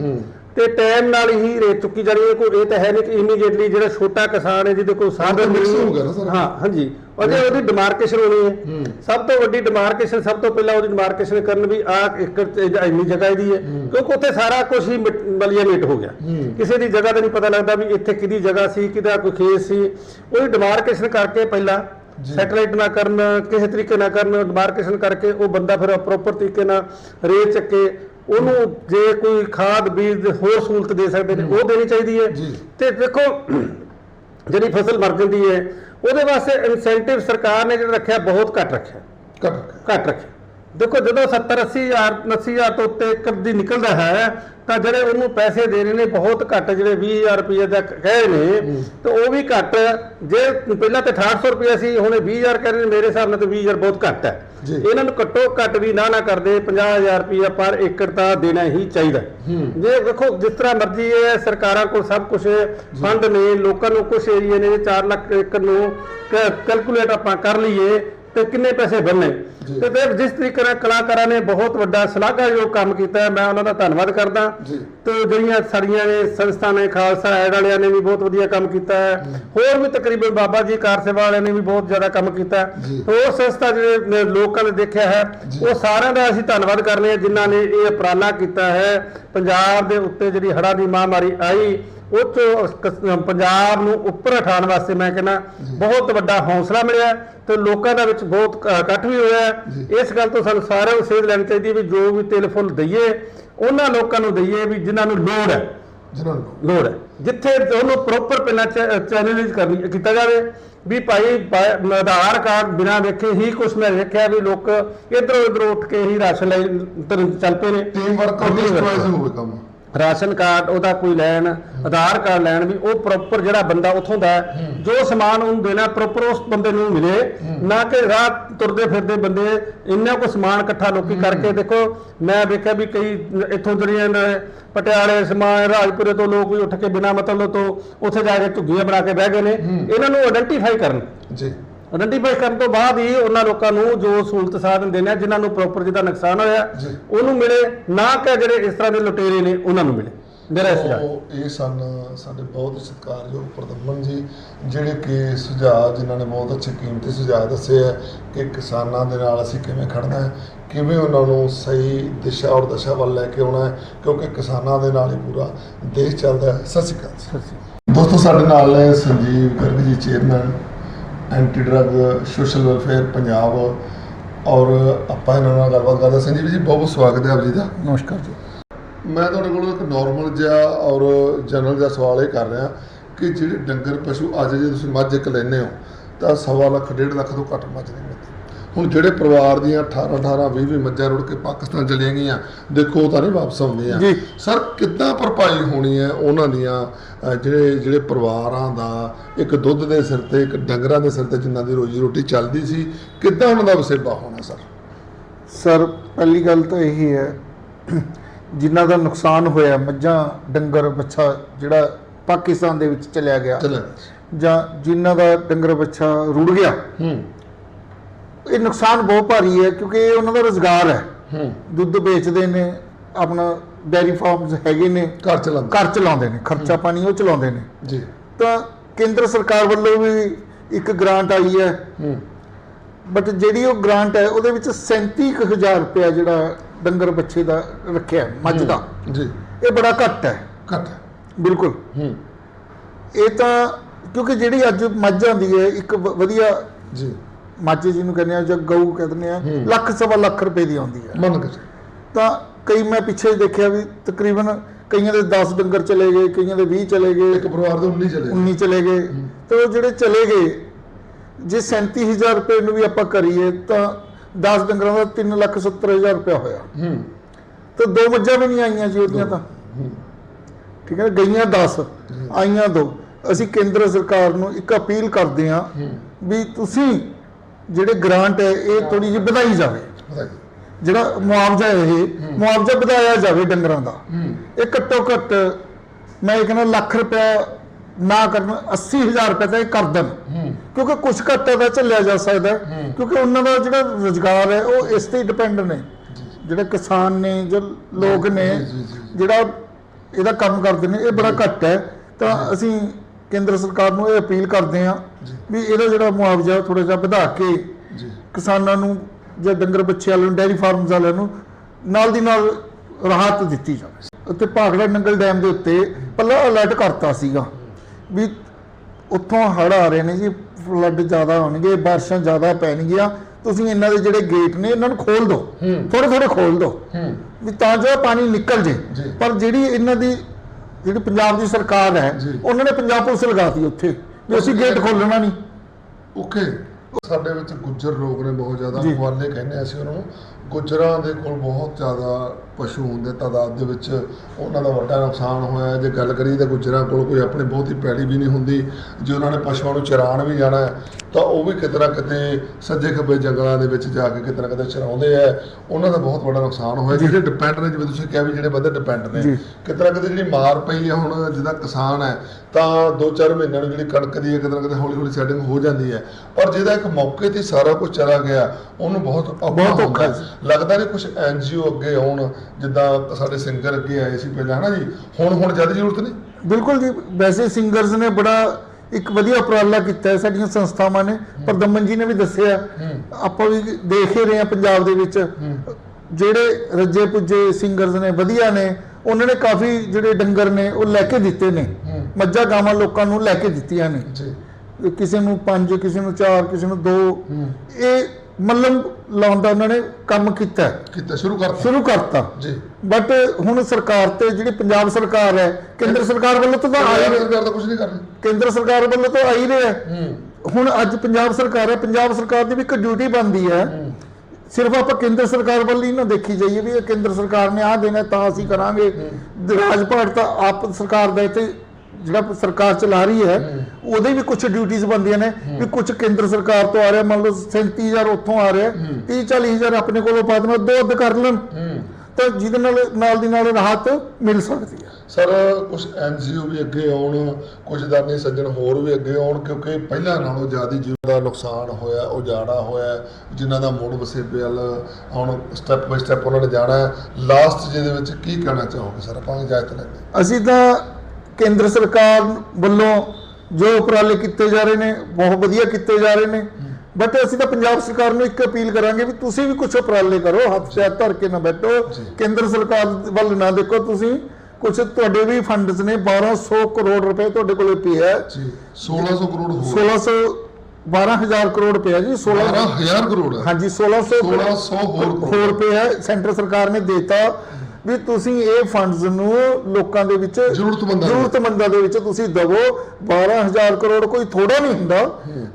ਤੇ ਟਾਈਮ ਨਾਲ ਹੀ ਰੇਤ ਚੁੱਕੀ ਜਾਣੀ ਹੈ ਕੋਈ ਇਹ ਤਾਂ ਹੈ ਨਹੀਂ ਕਿ ਇਮੀਡੀਏਟਲੀ ਜਿਹੜਾ ਛੋਟਾ ਕਿਸਾਨ ਹੈ ਜਿਹਦੇ ਕੋਲ ਸਾਧਨ ਹੋਊਗਾ ਨਾ ਸਾਰਾ। ਹਾਂ ਹਾਂਜੀ। ਉਹਦੇ ਉਹਦੀ ਡਿਮਾਰਕੇਸ਼ਨ ਹੋਣੀ ਹੈ। ਸਭ ਤੋਂ ਵੱਡੀ ਡਿਮਾਰਕੇਸ਼ਨ ਸਭ ਤੋਂ ਪਹਿਲਾਂ ਉਹਦੀ ਡਿਮਾਰਕੇਸ਼ਨ ਕਰਨ ਵੀ ਆ ਇੱਕ ਇੰਨੀ ਜਗ੍ਹਾ ਇਹਦੀ ਹੈ। ਕਿਉਂਕਿ ਉੱਥੇ ਸਾਰਾ ਕੁਝ ਹੀ ਬਲੀਆ ਮੀਟ ਹੋ ਗਿਆ। ਕਿਸੇ ਦੀ ਜਗ੍ਹਾ ਦਾ ਨਹੀਂ ਪਤਾ ਲੱਗਦਾ ਵੀ ਇੱਥੇ ਕਿਹਦੀ ਜਗ੍ਹਾ ਸੀ ਕਿਹਦਾ ਕੋਈ ਖੇਤ ਸੀ। ਉਹਦੀ ਡਿਮਾਰਕੇਸ਼ਨ ਕਰਕੇ ਪਹਿਲਾਂ ਸੈਟਲਾਈਟ ਨਾ ਕਰਨ ਕਿਸੇ ਤਰੀਕੇ ਨਾ ਕਰਨ ਡਿਮਾਰਕੇਸ਼ਨ ਕਰਕੇ ਉਹ ਬੰਦਾ ਫਿਰ ਪ੍ਰੋਪਰ ਤਰੀਕੇ ਨਾਲ ਰੇਤ ਚੱਕੇ। ਉਹਨੂੰ ਜੇ ਕੋਈ ਖਾਦ ਬੀਜ ਹੋਰ ਸਹੂਲਤ ਦੇ ਸਕਦੇ ਨੇ ਉਹ ਦੇਣੀ ਚਾਹੀਦੀ ਹੈ। ਤੇ ਦੇਖੋ ਜਿਹੜੀ ਫਸਲ ਮਰ ਜਾਂਦੀ ਹੈ ਉਹਦੇ ਵਾਸਤੇ ਇਨਸੈਂਟਿਵ ਸਰਕਾਰ ਨੇ ਜਿਹੜਾ ਰੱਖਿਆ ਬਹੁਤ ਘੱਟ ਰੱਖਿਆ। ਘੱਟ ਰੱਖਿਆ। ਦੇਖੋ ਜਦੋਂ 70 80 ਹਜ਼ਾਰ 80 ਹਜ਼ਾਰ ਤੋਂ ਉੱਤੇ ਦੀ ਨਿਕਲਦਾ ਹੈ ਤਾਂ ਜਿਹੜੇ ਉਹਨੂੰ ਪੈਸੇ ਦੇ ਰਹੇ ਨੇ ਬਹੁਤ ਘੱਟ ਜਿਹੜੇ 20000 ਰੁਪਏ ਦਾ ਕਹੇ ਨੇ ਤੇ ਉਹ ਵੀ ਘੱਟ। ਜੇ ਪਹਿਲਾਂ ਤੇ 6800 ਰੁਪਏ ਸੀ ਹੁਣ ਇਹ 20000 ਕਹਿ ਰਹੇ ਨੇ ਮੇਰੇ ਹਿਸਾਬ ਨਾਲ ਤੇ 20000 ਬਹੁਤ ਘੱਟ ਹੈ। ਇਹਨਾਂ ਨੂੰ ਘੱਟੋ ਘੱਟ ਵੀ ਨਾ ਨਾ ਕਰਦੇ 50000 ਰੁਪਏ ਪਰ ਏਕੜ ਤਾਂ ਦੇਣਾ ਹੀ ਚਾਹੀਦਾ। ਜੇ ਦੇਖੋ ਜਿਸ ਤਰ੍ਹਾਂ ਮਰਜ਼ੀ ਹੈ ਸਰਕਾਰਾਂ ਕੋਲ ਸਭ ਕੁਝ ਫੰਡ ਨੇ ਲੋਕਾਂ ਨੂੰ ਕੁਝ ਏਰੀਏ ਨੇ 4 ਲੱਖ ਏਕੜ ਨੂੰ ਕੈਲਕੂਲੇਟ ਆਪਾਂ ਕਰ ਲਈਏ ਤੇ ਕਿੰਨੇ ਪੈਸੇ ਬਣਨੇ ਜੀ। ਤੇ ਫਿਰ ਜਿਸ ਤਰੀਕੇ ਨਾਲ ਕਲਾਕਾਰਾਂ ਨੇ ਬਹੁਤ ਵੱਡਾ ਸ਼ਲਾਘਾਯੋਗ ਕੰਮ ਕੀਤਾ ਹੈ ਮੈਂ ਉਹਨਾਂ ਦਾ ਧੰਨਵਾਦ ਕਰਦਾ। ਤੇ ਜਿਹੜੀਆਂ ਸਾਡੀਆਂ ਨੇ ਸੰਸਥਾ ਨੇ ਖਾਲਸਾ ਐਡ ਵਾਲਿਆਂ ਨੇ ਵੀ ਬਹੁਤ ਵਧੀਆ ਕੰਮ ਕੀਤਾ ਹੈ। ਹੋਰ ਵੀ ਤਕਰੀਬਨ ਬਾਬਾ ਜੀ ਕਾਰ ਸੇਵਾ ਵਾਲਿਆਂ ਨੇ ਵੀ ਬਹੁਤ ਜ਼ਿਆਦਾ ਕੰਮ ਕੀਤਾ ਹੈ। ਹੋਰ ਸੰਸਥਾ ਜਿਹੜੇ ਲੋਕਾਂ ਨੇ ਦੇਖਿਆ ਹੈ ਉਹ ਸਾਰਿਆਂ ਦਾ ਅਸੀਂ ਧੰਨਵਾਦ ਕਰਨੇ ਆ ਜਿਨ੍ਹਾਂ ਨੇ ਇਹ ਉਪਰਾਲਾ ਕੀਤਾ ਹੈ। ਪੰਜਾਬ ਦੇ ਉੱਤੇ ਜਿਹੜੀ ਹੜ੍ਹਾਂ ਦੀ ਮਹਾਮਾਰੀ ਆਈ ਉਹ ਪੰਜਾਬ ਨੂੰ ਉੱਪਰ ਉਠਾਉਣ ਵਾਸਤੇ ਮੈਂ ਕਹਿੰਦਾ ਬਹੁਤ ਵੱਡਾ ਹੌਸਲਾ ਮਿਲਿਆ ਤੇ ਲੋਕਾਂ ਦਾ ਵਿੱਚ ਬਹੁਤ ਇਕੱਠ ਵੀ ਹੋਇਆ। ਇਸ ਗੱਲ ਤੋਂ ਸਾਨੂੰ ਸਾਰਿਆਂ ਨੂੰ ਸੇਧ ਲੈਣੀ ਚਾਹੀਦੀ ਵੀ ਜੋ ਵੀ ਤਿਲ ਫੁੱਲ ਦਈਏ ਉਹਨਾਂ ਲੋਕਾਂ ਨੂੰ ਦਈਏ ਵੀ ਜਿਨ੍ਹਾਂ ਨੂੰ ਲੋੜ ਹੈ। ਲੋੜ ਹੈ। ਜਿੱਥੇ ਉਹਨੂੰ ਪ੍ਰੋਪਰ ਪਹਿਲਾਂ ਚੈਨਲਾਈਜ਼ ਕਰਨੀ ਕੀਤਾ ਜਾਵੇ ਵੀ ਭਾਈ ਆਧਾਰ ਕਾਰਡ ਬਿਨਾਂ ਵੇਖੇ ਹੀ ਕੁਛ ਮੈਂ ਵੇਖਿਆ ਵੀ ਲੋਕ ਇਧਰੋਂ ਇਧਰੋਂ ਉੱਠ ਕੇ ਹੀ ਰਾਸ਼ਨ ਲੈ ਚੱਲ ਪਏ ਨੇ। ਟੀਮ ਵਰਕ ਆਰਗੇਨਾਈਜ਼ ਹੋਵੇ ਕੰਮ। ਰਾਸ਼ਨ ਕਾਰਡ ਉਹਦਾ ਕੋਈ ਲੈਣ ਆਧਾਰ ਕਾਰਡ ਲੈਣ ਵੀ ਉਹ ਪ੍ਰੋਪਰ ਜਿਹੜਾ ਬੰਦਾ ਉਥੋਂ ਦਾ ਜੋ ਸਮਾਨ ਉਹਨੂੰ ਦੇਣਾ ਪ੍ਰੋਪਰ ਉਸ ਬੰਦੇ ਨੂੰ ਮਿਲੇ ਨਾ ਕਿ ਰਾਹ ਤੁਰਦੇ ਫਿਰਦੇ ਬੰਦੇ ਇੰਨਾ ਕੋ ਸਮਾਨ ਇਕੱਠਾ ਲੋਕੀ ਕਰਕੇ ਦੇਖੋ ਮੈਂ ਵੇਖਿਆ ਵੀ ਕਈ ਇੱਥੋਂ ਜਿਹੜੀਆਂ ਪਟਿਆਲੇ ਸਮਾਨ ਰਾਜਪੁਰੇ ਤੋਂ ਲੋਕ ਵੀ ਉੱਠ ਕੇ ਬਿਨਾਂ ਮਤਲਬ ਤੋਂ ਉੱਥੇ ਜਾ ਕੇ ਝੁੱਗੀਆਂ ਬਣਾ ਕੇ ਬਹਿ ਗਏ ਨੇ ਇਹਨਾਂ ਨੂੰ ਆਇਡੈਂਟੀਫਾਈ ਕਰਨ। ਜੀ। ਆਇਡੈਂਟੀਫਾਈ ਕਰਨ ਤੋਂ ਬਾਅਦ ਹੀ ਉਹਨਾਂ ਲੋਕਾਂ ਨੂੰ ਜੋ ਸਹੂਲਤ ਸਾਧਨ ਦੇਣਾ ਜਿਨ੍ਹਾਂ ਨੂੰ ਪ੍ਰੋਪਰ ਜਿਹਦਾ ਨੁਕਸਾਨ ਹੋਇਆ। ਉਹਨੂੰ ਮਿਲੇ। ਨਾ ਕਿ ਜਿਹੜੇ ਇਸ ਤਰ੍ਹਾਂ ਦੇ ਲੁਟੇਰੇ ਨੇ ਉਹਨਾਂ ਨੂੰ ਮਿਲੇ। ਮੇਰਾ ਇਸ ਸੁਝਾਅ। ਉਹ ਇਹ ਸਨ ਸਾਡੇ ਬਹੁਤ ਸਤਿਕਾਰਯੋਗ ਪ੍ਰਧਾਨ ਜੀ ਜਿਹੜੇ ਕਿ ਸੁਝਾਅ ਜਿਨ੍ਹਾਂ ਨੇ ਬਹੁਤ ਅੱਛੇ ਕੀਮਤੀ ਸੁਝਾਅ ਦੱਸੇ ਹੈ ਕਿ ਕਿਸਾਨਾਂ ਦੇ ਨਾਲ ਅਸੀਂ ਕਿਵੇਂ ਖੜਨਾ ਹੈ ਕਿਵੇਂ ਉਹਨਾਂ ਨੂੰ ਸਹੀ ਦਿਸ਼ਾ ਔਰ ਦਸ਼ਾ ਵੱਲ ਲੈ ਕੇ ਆਉਣਾ ਹੈ ਕਿਉਂਕਿ ਕਿਸਾਨਾਂ ਦੇ ਨਾਲ ਹੀ ਪੂਰਾ ਦੇਸ਼ ਚੱਲਦਾ ਹੈ। ਸਤਿ ਸ਼੍ਰੀ ਅਕਾਲ। ਦੋਸਤੋ ਸਾਡੇ ਨਾਲ ਨੇ Sanjeev Garg ji chairman anti drug social welfare Punjab ਔਰ ਆਪਾਂ ਇਹਨਾਂ ਨਾਲ ਗੱਲਬਾਤ ਕਰਦੇ। ਸੰਜੀਵ ਜੀ ਬਹੁਤ ਬਹੁਤ ਸਵਾਗਤ ਹੈ ਆਪ ਜੀ ਦਾ। ਨਮਸਕਾਰ ਜੀ। ਮੈਂ ਤੁਹਾਡੇ ਕੋਲੋਂ ਇੱਕ ਨਾਰਮਲ ਜਿਹਾ ਔਰ ਜਨਰਲ ਜਿਹਾ ਸਵਾਲ ਇਹ ਕਰ ਰਿਹਾ ਕਿ ਜਿਹੜੇ ਡੰਗਰ ਪਸ਼ੂ ਅੱਜ ਜੇ ਤੁਸੀਂ ਮੱਝ ਇੱਕ ਲੈਂਦੇ ਹੋ ਤਾਂ ਸਵਾ ਲੱਖ ਡੇਢ ਲੱਖ ਤੋਂ ਘੱਟ ਮੱਝ ਨਹੀਂ ਮਿਲਦੀ। ਹੁਣ ਜਿਹੜੇ ਪਰਿਵਾਰ ਦੀਆਂ 18 18 20 20 ਮੱਝਾਂ ਰੁੜ ਕੇ ਪਾਕਿਸਤਾਨ ਚਲੀਆਂ ਗਈਆਂ ਦੇਖੋ ਉਹ ਤਾਂ ਨਹੀਂ ਵਾਪਸ ਆਉਂਦੀਆਂ। ਸਰ ਕਿੱਦਾਂ ਭਰਪਾਈ ਹੋਣੀ ਹੈ ਉਹਨਾਂ ਦੀਆਂ ਜਿਹੜੇ ਜਿਹੜੇ ਪਰਿਵਾਰਾਂ ਦਾ ਇੱਕ ਦੁੱਧ ਦੇ ਸਿਰ ਤੇ ਇੱਕ ਡੰਗਰਾਂ ਦੇ ਸਿਰ ਤੇ ਜਿਨ੍ਹਾਂ ਦੀ ਰੋਜੀ ਰੋਟੀ ਚੱਲਦੀ ਸੀ ਕਿੱਦਾਂ ਉਹਨਾਂ ਦਾ ਵਸੇਬਾ ਹੋਣਾ ਸਰ? ਸਰ ਪਹਿਲੀ ਗੱਲ ਤਾਂ ਇਹੀ ਹੈ ਜਿਨ੍ਹਾਂ ਦਾ ਨੁਕਸਾਨ ਹੋਇਆ ਮੱਝਾਂ ਡੰਗਰ ਬੱਚਾ ਜਿਹੜਾ ਪਾਕਿਸਤਾਨ ਦੇ ਵਿੱਚ ਚਲਿਆ ਗਿਆ ਜਾਂ ਜਿਨ੍ਹਾਂ ਦਾ ਡੰਗਰ ਬੱਚਾ ਰੁੜ ਗਿਆ ਹੂੰ। ਇਹ ਨੁਕਸਾਨ ਬਹੁਤ ਭਾਰੀ ਹੈ ਕਿਉਂਕਿ ਇਹ ਉਹਨਾਂ ਦਾ ਰੋਜ਼ਗਾਰ ਹੈ। ਹੂੰ। ਦੁੱਧ ਵੇਚਦੇ ਨੇ ਆਪਣਾ ਡੈਰੀ ਫਾਰਮਸ ਹੈਗੇ ਨੇ। ਘਰ ਚਲਾਉਂਦਾ। ਘਰ ਚਲਾਉਂਦੇ ਨੇ ਖਰਚਾ ਪਾਣੀ ਉਹ ਚਲਾਉਂਦੇ ਨੇ। ਜੀ। ਤਾਂ ਕੇਂਦਰ ਸਰਕਾਰ ਵੱਲੋਂ ਵੀ ਇੱਕ ਗ੍ਰਾਂਟ ਆਈ ਹੈ। ਹੂੰ। ਬਟ ਜਿਹੜੀ ਉਹ ਗ੍ਰਾਂਟ ਹੈ ਉਹਦੇ ਵਿੱਚ 37000 ਰੁਪਇਆ ਜਿਹੜਾ ਡੰਗਰ ਬੱਚੇ ਦਾ ਰੱਖਿਆ ਮੱਝ ਦਾ। ਜੀ। ਇਹ ਬੜਾ ਘੱਟ ਹੈ। ਘੱਟ ਬਿਲਕੁਲ। ਹੂੰ। ਇਹ ਤਾਂ ਕਿਉਂਕਿ ਜਿਹੜੀ ਅੱਜ ਮੱਝ ਆਉਂਦੀ ਹੈ ਇੱਕ ਵਧੀਆ ਜੀ। ਮੱਝ ਜਿਹਨੂੰ ਕਹਿੰਦੇ ਆ ਜਾਂ ਗਊ ਕਹਿੰਦੇ ਆ। ਲੱਖ ਸਵਾ ਲੱਖ ਰੁਪਏ ਦੀ ਆਉਂਦੀ ਹੈ ਮੰਨ ਕੇ। ਤਾਂ ਕਈ ਮੈਂ ਪਿੱਛੇ ਦੇਖਿਆ ਵੀ ਤਕਰੀਬਨ ਕਈਆਂ ਦੇ 10 ਡੰਗਰ ਚਲੇ ਗਏ ਕਈਆਂ ਦੇ 20 ਚਲੇ ਗਏ ਇੱਕ ਪਰਿਵਾਰ ਦੇ 19 ਚਲੇ 19 ਚਲੇ ਗਏ। ਤੇ ਉਹ ਜਿਹੜੇ ਚਲੇ ਗਏ ਜੇ 37000 ਰੁਪਏ ਨੂੰ ਵੀ ਆਪਾਂ ਕਰੀਏ ਤਾਂ 10 ਡੰਗਰਾਂ ਦਾ 370000 ਰੁਪਇਆ ਹੋਇਆ। ਹੂੰ। ਤੇ ਦੋ ਮੱਝਾਂ ਵੀ ਨਹੀਂ ਆਈਆਂ ਜੀ ਉਹਦੀਆਂ ਤਾਂ। ਠੀਕ ਹੈ ਗਈਆਂ 10 ਆਈਆਂ ਦੋ। ਅਸੀਂ ਕੇਂਦਰ ਸਰਕਾਰ ਨੂੰ ਇੱਕ ਅਪੀਲ ਕਰਦੇ ਹੂੰ। ਵੀ ਤੁਸੀਂ ਜਿਹੜੇ ਗ੍ਰਾਂਟ ਹੈ ਇਹ ਥੋੜੀ ਜਿਹੀ ਵਧਾਈ ਜਾਵੇ। ਜਿਹੜਾ ਮੁਆਵਜ਼ਾ ਇਹ ਮੁਆਵਜ਼ਾ ਵਧਾਇਆ ਜਾਵੇ ਡੰਗਰਾਂ ਦਾ। ਇਹ ਘੱਟੋ ਘੱਟ ਮੈਂ ਇਹ ਕਹਿੰਦਾ ਲੱਖ ਰੁਪਏ ਨਾ ਕਰਨ 80000 ਰੁਪਏ ਤਾਂ ਇਹ ਕਰ ਦੇਣ। ਕਿਉਂਕਿ ਕੁਝ ਘੱਟਾ ਤਾਂ ਝੱਲਿਆ ਜਾ ਸਕਦਾ। ਕਿਉਂਕਿ ਉਹਨਾਂ ਦਾ ਜਿਹੜਾ ਰੋਜ਼ਗਾਰ ਹੈ ਉਹ ਇਸ ਤੇ ਡਿਪੈਂਡ ਨੇ। ਜਿਹੜੇ ਕਿਸਾਨ ਨੇ ਜੋ ਲੋਕ ਨੇ। ਜਿਹੜਾ ਇਹਦਾ ਕੰਮ ਕਰਦੇ ਨੇ ਇਹ ਬੜਾ ਘੱਟ ਹੈ। ਤਾਂ ਅਸੀਂ ਕੇਂਦਰ ਸਰਕਾਰ ਨੂੰ ਇਹ ਅਪੀਲ ਕਰਦੇ ਜੀ। ਵੀ ਇਹਦਾ ਜਿਹੜਾ ਮੁਆਵਜ਼ਾ ਥੋੜਾ ਜਿਹਾ ਵਧਾ ਕੇ ਕਿਸਾਨਾਂ ਨੂੰ ਜਾਂ ਡੰਗਰ ਬੱਚੇ ਵਾਲਿਆਂ ਨੂੰ ਡੈਰੀ ਫਾਰਮਸ ਵਾਲਿਆਂ ਨੂੰ ਨਾਲ ਦੀ ਨਾਲ ਰਾਹਤ ਦਿੱਤੀ ਜਾਵੇ ਉੱਤੇ ਭਾਖੜਾ ਨੰਗਲ ਡੈਮ ਦੇ ਉੱਤੇ ਪਹਿਲਾਂ ਅਲਰਟ ਕਰਤਾ ਸੀਗਾ ਵੀ ਉੱਥੋਂ ਹੜ੍ਹ ਆ ਰਹੇ ਨੇ ਜੀ ਫਲੱਡ ਜ਼ਿਆਦਾ ਹੋਣਗੇ ਬਾਰਿਸ਼ਾਂ ਜ਼ਿਆਦਾ ਪੈਣਗੀਆਂ ਤੁਸੀਂ ਇਹਨਾਂ ਦੇ ਜਿਹੜੇ ਗੇਟ ਨੇ ਇਹਨਾਂ ਨੂੰ ਖੋਲ ਦਿਓ। ਥੋੜੇ ਥੋੜੇ ਖੋਲ ਦਿਓ ਵੀ ਤਾਂ ਜੋ ਪਾਣੀ ਨਿਕਲ ਜੀ। ਪਰ ਜਿਹੜੀ ਇਹਨਾਂ ਦੀ ਜਿਹੜੀ ਪੰਜਾਬ ਦੀ ਸਰਕਾਰ ਹੈ ਜੀ। ਉਹਨਾਂ ਨੇ ਪੰਜਾਬ ਪੁਲਿਸ ਲਗਾਤੀ ਉੱਥੇ ਵੀ ਅਸੀਂ ਗੇਟ ਖੋਲਣਾ ਨਹੀਂ ਓਕੇ ਸਾਡੇ ਵਿੱਚ ਗੁੱਜਰ ਲੋਕ ਨੇ ਬਹੁਤ ਜ਼ਿਆਦਾ ਜੀ। ਗਵਾਲੇ ਕਹਿੰਦੇ ਅਸੀਂ ਉਹਨਾਂ ਨੂੰ ਗੁੱਜਰਾਂ ਦੇ ਕੋਲ ਬਹੁਤ ਜ਼ਿਆਦਾ ਪਸ਼ੂ ਹੁੰਦੇ ਤਾਦਾਦ ਦੇ ਵਿੱਚ ਉਹਨਾਂ ਦਾ ਵੱਡਾ ਨੁਕਸਾਨ ਹੋਇਆ। ਜੇ ਗੱਲ ਕਰੀਏ ਤਾਂ ਗੁੱਜਰਾਂ ਕੋਲ ਕੋਈ ਆਪਣੀ ਬਹੁਤੀ ਪੈਲੀ ਵੀ ਨਹੀਂ ਹੁੰਦੀ ਜੇ ਉਹਨਾਂ ਨੇ ਪਸ਼ੂਆਂ ਨੂੰ ਚਰਾਉਣ ਵੀ ਜਾਣਾ ਤਾਂ ਉਹ ਵੀ ਕਿਤੇ ਨਾ ਕਿਤੇ ਸੱਜੇ ਖੱਬੇ ਜੰਗਲਾਂ ਦੇ ਵਿੱਚ ਜਾ ਕੇ ਕਿਤੇ ਨਾ ਕਿਤੇ ਚਰਾਉਂਦੇ ਆ ਉਹਨਾਂ ਦਾ ਬਹੁਤ ਵੱਡਾ ਨੁਕਸਾਨ ਹੋਇਆ ਜਿਹੜੇ ਡਿਪੈਂਡ ਨੇ ਜਿਵੇਂ ਤੁਸੀਂ ਕਿਹਾ ਵੀ ਜਿਹੜੇ ਬੰਦੇ ਡਿਪੈਂਡ ਨੇ ਜੀ। ਕਿਤੇ ਜਿਹੜੀ ਮਾਰ ਪਈ ਹੈ ਹੁਣ ਜਿਹਦਾ ਕਿਸਾਨ ਹੈ ਤਾਂ 2-4 ਮਹੀਨਿਆਂ ਨੂੰ ਜਿਹੜੀ ਕਣਕ ਦੀ ਹੈ ਕਿਤੇ ਨਾ ਕਿਤੇ ਹੌਲੀ ਹੌਲੀ ਸੈਟਿੰਗ ਹੋ ਜਾਂਦੀ ਹੈ ਪਰ ਜਿਹਦਾ ਇੱਕ ਮੌਕੇ ਤੇ ਸਾਰਾ ਕੁਝ ਚਲਾ ਗਿਆ ਉਹਨੂੰ ਬਹੁਤ ਔਖਾ ਬਹੁਤ ਔਖਾ ਹੁੰਦਾ। ਲੱਗਦਾ ਨਹੀਂ ਕੁਝ ਐਨਜੀਓ ਅੱਗੇ ਆਉਣ ਜਿੱਦਾਂ ਸਾਡੇ ਸਿੰਗਰ ਅੱਗੇ ਆਏ ਸੀ ਪਹਿਲਾਂ ਹਨਾ ਜੀ? ਹੁਣ ਹੁਣ ਜ਼ਿਆਦਾ ਜ਼ਰੂਰਤ ਨਹੀਂ? ਬਿਲਕੁਲ ਜੀ ਵੈਸੇ ਸਿੰਗਰਸ ਨੇ ਬੜਾ ਇੱਕ ਵਧੀਆ ਉਪਰਾਲਾ ਕੀਤਾ ਹੈ ਸਾਡੀਆਂ ਸੰਸਥਾਵਾਂ ਨੇ ਪਰ ਦਮਨ ਜੀ ਨੇ ਵੀ ਦੱਸਿਆ। ਆਪਾਂ ਵੀ ਦੇਖ ਹੀ ਰਹੇ ਹਾਂ ਪੰਜਾਬ ਦੇ ਵਿੱਚ। ਜਿਹੜੇ ਰੱਜੇ ਪੁੱਜੇ ਸਿੰਗਰਸ ਨੇ ਵਧੀਆ ਨੇ ਉਹਨਾਂ ਨੇ ਕਾਫੀ ਜਿਹੜੇ ਡੰਗਰ ਨੇ ਉਹ ਲੈ ਕੇ ਦਿੱਤੇ ਨੇ। ਮੱਝਾਂ ਗਾਵਾਂ ਲੋਕਾਂ ਨੂੰ ਲੈ ਕੇ ਦਿੱਤੀਆਂ ਨੇ। ਜੀ। ਕਿਸੇ ਨੂੰ ਪੰਜ ਕਿਸੇ ਨੂੰ ਚਾਰ ਕਿਸੇ ਨੂੰ ਦੋ। ਇਹ ਮੱਲਮ ਲਾਉਣ ਦਾ ਉਹਨਾਂ ਨੇ ਕੰਮ ਕੀਤਾ। ਕੀਤਾ ਸ਼ੁਰੂ ਕਰਤਾ। ਸ਼ੁਰੂ ਕਰਤਾ। ਜੀ। ਬਟ ਹੁਣ ਸਰਕਾਰ ਤੇ ਜਿਹੜੀ ਪੰਜਾਬ ਸਰਕਾਰ ਹੈ ਕੇਂਦਰ ਸਰਕਾਰ ਵੱਲੋਂ ਤਾਂ ਆ ਹੀ ਪੰਜਾਬ ਰਿਹਾ ਸਰਕਾਰ ਤਾਂ ਕੁਝ ਨਹੀਂ ਕਰ ਰਹੀ ਕੇਂਦਰ ਸਰਕਾਰ ਵੱਲੋਂ ਤਾਂ ਆ ਹੀ। ਰਿਹਾ ਹੁਣ ਅੱਜ ਪੰਜਾਬ ਸਰਕਾਰ ਹੈ ਪੰਜਾਬ ਸਰਕਾਰ ਦੀ ਵੀ ਇੱਕ ਡਿਊਟੀ ਬਣਦੀ ਹੈ। ਸਿਰਫ ਆਪਾਂ ਕੇਂਦਰ ਸਰਕਾਰ ਵੱਲ ਹੀ ਨਾ ਦੇਖੀ ਜਾਈਏ ਵੀ ਇਹ ਕੇਂਦਰ ਸਰਕਾਰ ਨੇ ਆਹ ਦੇਣਾ ਤਾਂ ਅਸੀਂ ਕਰਾਂਗੇ। ਰਾਜਪਾਲ ਤਾਂ ਆਪ ਸਰਕਾਰ ਦਾ ਇੱਥੇ ਜਿਹੜਾ ਸਰਕਾਰ ਚਲਾ ਰਹੀ ਹੈ ਉਹਦੇ ਵੀ ਕੁਝ ਡਿਊਟੀਆਂ ਬਣਦੀਆਂ ਨੇ ਵੀ ਕੁਝ ਕੇਂਦਰ ਸਰਕਾਰ ਤੋਂ ਆ ਰਿਹਾ ਮੰਨ ਲਓ 37000 ਉੱਥੋਂ ਆ ਰਿਹਾ 30 40000 ਆਪਣੇ ਕੋਲੋਂ ਪਾ ਦੇਣਾ ਦੋ ਅੱਧ ਕਰ ਲੈਣ। ਤਾਂ ਜਿਹਦੇ ਨਾਲ ਨਾਲ ਦੀ ਨਾਲ ਰਾਹਤ ਮਿਲ ਸਕਦੀ ਹੈ। ਸਰ ਕੁਝ ਐਨਜੀਓ ਵੀ ਅੱਗੇ ਆਉਣ ਕੁਝ ਦਾਨੀ ਸੱਜਣ ਹੋਰ ਵੀ ਅੱਗੇ ਆਉਣ ਕਿਉਂਕਿ ਪਹਿਲਾਂ ਨਾਲੋਂ ਜ਼ਿਆਦਾ ਜੀਵ ਦਾ ਨੁਕਸਾਨ ਹੋਇਆ ਉਜਾੜਾ ਹੋਇਆ ਜਿਨ੍ਹਾਂ ਦਾ ਮੁੜ ਵਸੇਬੇ ਵੱਲ ਹੁਣ ਸਟੈਪ ਬਾਈ ਸਟੈਪ ਉਹਨਾਂ ਨੇ ਜਾਣਾ ਲਾਸਟ ਜਿਹਦੇ ਵਿੱਚ ਕੀ ਕਹਿਣਾ ਚਾਹੋਗੇ ਸਰ? ਆਪਾਂ ਇਜਾਜ਼ਤ ਲੈਂਦੇ ਅਸੀਂ ਤਾਂ ਕੇਂਦਰ ਸਰਕਾਰ ਵੱਲੋਂ ਜੋ ਉਪਰਾਲੇ ਕੀਤੇ ਜਾ ਰਹੇ ਨੇ ਬਹੁਤ ਵਧੀਆ ਕੀਤੇ ਜਾ ਰਹੇ ਨੇ। ਬਟ ਅਸੀਂ ਤਾਂ ਪੰਜਾਬ ਸਰਕਾਰ ਨੂੰ ਇੱਕ ਅਪੀਲ ਕਰਾਂਗੇ ਵੀ ਤੁਸੀਂ ਵੀ ਕੁਝ ਉਪਰਾਲੇ ਕਰੋ ਹੱਥ ਹੱਥ ਧਰ ਕੇ ਨਾ ਬੈਠੋ। ਕੇਂਦਰ ਸਰਕਾਰ ਵੱਲ ਨਾ ਦੇਖੋ ਤੁਸੀਂ। ਕੁਝ ਤੁਹਾਡੇ ਵੀ ਫੰਡਸ ਨੇ 1200 ਕਰੋੜ ਰੁਪਏ ਤੁਹਾਡੇ ਕੋਲੇ ਪਿਆ ਹੈ ਜੀ 1600 ਕਰੋੜ ਹੋਰ। 1600 12000 ਕਰੋੜ ਪਿਆ ਜੀ 16 12000 ਕਰੋੜ ਹਾਂਜੀ 1600 1600 ਹੋਰ ਕਰੋੜ। ਹੋਰ ਰੁਪਏ ਸੈਂਟਰ ਸਰਕਾਰ ਨੇ ਦਿੱਤਾ। ਵੀ ਤੁਸੀਂ ਇਹ ਫੰਡਸ ਨੂੰ ਲੋਕਾਂ ਦੇ ਵਿੱਚ ਜ਼ਰੂਰਤਮੰਦਾਂ ਦੇ ਵਿੱਚ। ਤੁਸੀਂ ਦਵੋ। 12000 ਕਰੋੜ ਕੋਈ ਥੋੜਾ ਨਹੀਂ ਹੁੰਦਾ।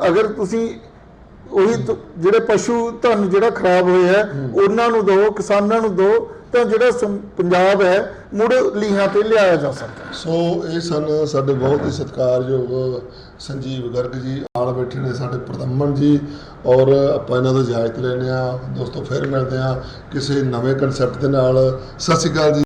ਅਗਰ ਤੁਸੀਂ ਉਹੀ ਜਿਹੜੇ ਪਸ਼ੂ ਧਨ ਜਿਹੜਾ ਖਰਾਬ ਹੋਇਆ ਉਹਨਾਂ ਨੂੰ ਦਿਓ ਕਿਸਾਨਾਂ ਨੂੰ ਦਿਓ ਤਾਂ ਜਿਹੜਾ ਪੰਜਾਬ ਹੈ ਮੁੜ ਲੀਹਾਂ ਤੇ ਲਿਆਇਆ ਜਾ ਸਕਦਾ। ਸੋ ਇਹ ਸਨ ਸਾਡੇ ਬਹੁਤ ਹੀ ਸਤਿਕਾਰਯੋਗ ਸੰਜੀਵ ਗਰਗ ਜੀ ਨਾਲ ਬੈਠੇ ਨੇ ਸਾਡੇ ਪ੍ਰਦਮਨ ਜੀ ਔਰ ਆਪਾਂ ਇਹਨਾਂ ਤੋਂ ਇਜਾਜ਼ਤ ਲੈਂਦੇ ਆ ਦੋਸਤੋ ਫਿਰ ਮਿਲਦੇ ਆ ਕਿਸੇ ਨਵੇਂ ਕਨਸੈਪਟ ਦੇ ਨਾਲ। ਸਤਿ ਸ਼੍ਰੀ ਅਕਾਲ ਜੀ।